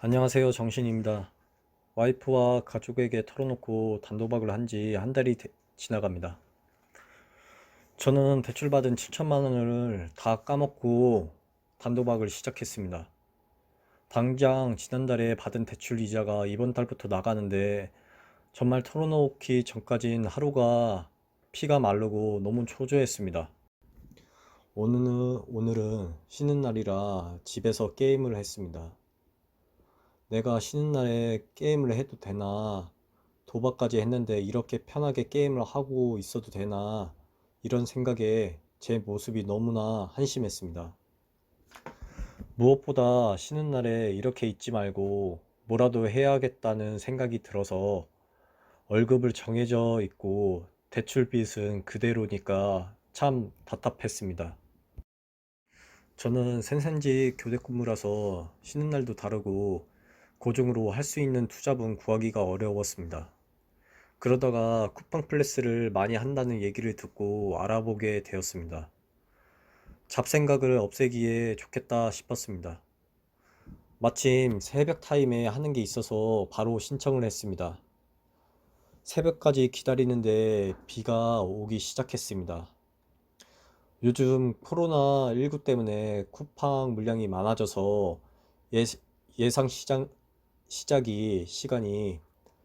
안녕하세요. 정신입니다. 와이프와 가족에게 털어놓고 단도박을 한 지 한 달이 되- 지나갑니다. 저는 대출받은 7천만 원을 다 까먹고 단도박을 시작했습니다. 당장 지난달에 받은 대출 이자가 이번 달부터 나가는데 정말 털어놓기 전까진 하루가 피가 마르고 너무 초조했습니다. 오늘은, 오늘은 쉬는 날이라 집에서 게임을 했습니다. 내가 쉬는 날에 게임을 해도 되나, 도박까지 했는데 이렇게 편하게 게임을 하고 있어도 되나, 이런 생각에 제 모습이 너무나 한심했습니다. 무엇보다 쉬는 날에 이렇게 있지 말고 뭐라도 해야겠다는 생각이 들어서 월급을 정해져 있고 대출 빚은 그대로니까 참 답답했습니다. 저는 생산직 교대 근무라서 쉬는 날도 다르고 고정으로 할 수 있는 투자분 구하기가 어려웠습니다. 그러다가 쿠팡 플레스를 많이 한다는 얘기를 듣고 알아보게 되었습니다. 잡생각을 없애기에 좋겠다 싶었습니다. 마침 새벽 타임에 하는 게 있어서 바로 신청을 했습니다. 새벽까지 기다리는데 비가 오기 시작했습니다. 요즘 코로나19 때문에 쿠팡 물량이 많아져서 예, 예상 시장, 시작이 시간이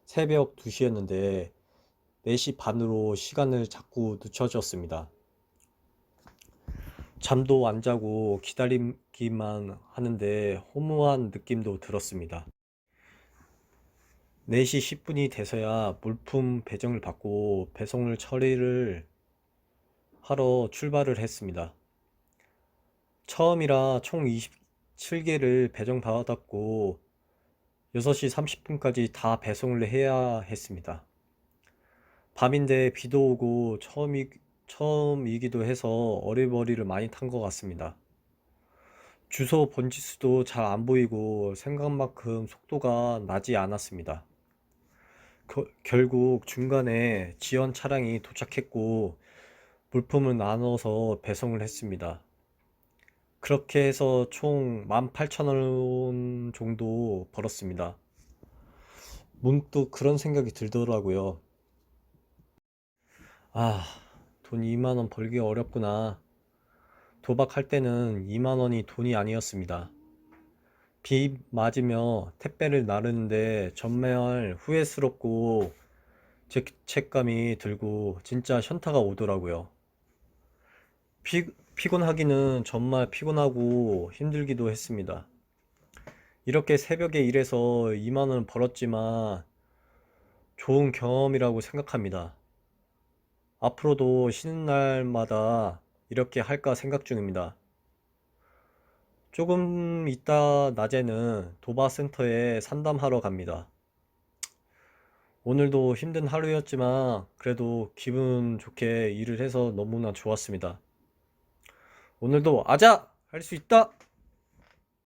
새벽 2시였는데 4시 반으로 시간을 자꾸 늦춰졌습니다. 잠도 안 자고 기다리기만 하는데 허무한 느낌도 들었습니다. 4시 10분이 돼서야 물품 배정을 받고 배송을 처리를 하러 출발을 했습니다. 처음이라 총 27개를 배정받았고 6시 30분까지 다 배송을 해야 했습니다. 밤인데 비도 오고 처음이, 처음이기도 해서 어리버리를 많이 탄 것 같습니다. 주소 번지수도 잘 안 보이고 생각만큼 속도가 나지 않았습니다. 겨- 결국 중간에 지원 차량이 도착했고 물품을 나눠서 배송을 했습니다. 그렇게 해서 총 18,000원 정도 벌었습니다. 문득 그런 생각이 들더라고요. 아, 돈 2만 원 벌기 어렵구나. 도박할 때는 2만 원이 돈이 아니었습니다. 비 맞으며 택배를 나르는데 정말 후회스럽고 죄책감이 들고 진짜 현타가 오더라고요. 피, 피곤하기는 정말 피곤하고 힘들기도 했습니다. 이렇게 새벽에 일해서 2만 원 벌었지만 좋은 경험이라고 생각합니다. 앞으로도 쉬는 날마다 이렇게 할까 생각 중입니다. 조금 이따 낮에는 도바센터에 상담하러 갑니다. 오늘도 힘든 하루였지만 그래도 기분 좋게 일을 해서 너무나 좋았습니다. 오늘도 아자! 할 수 있다!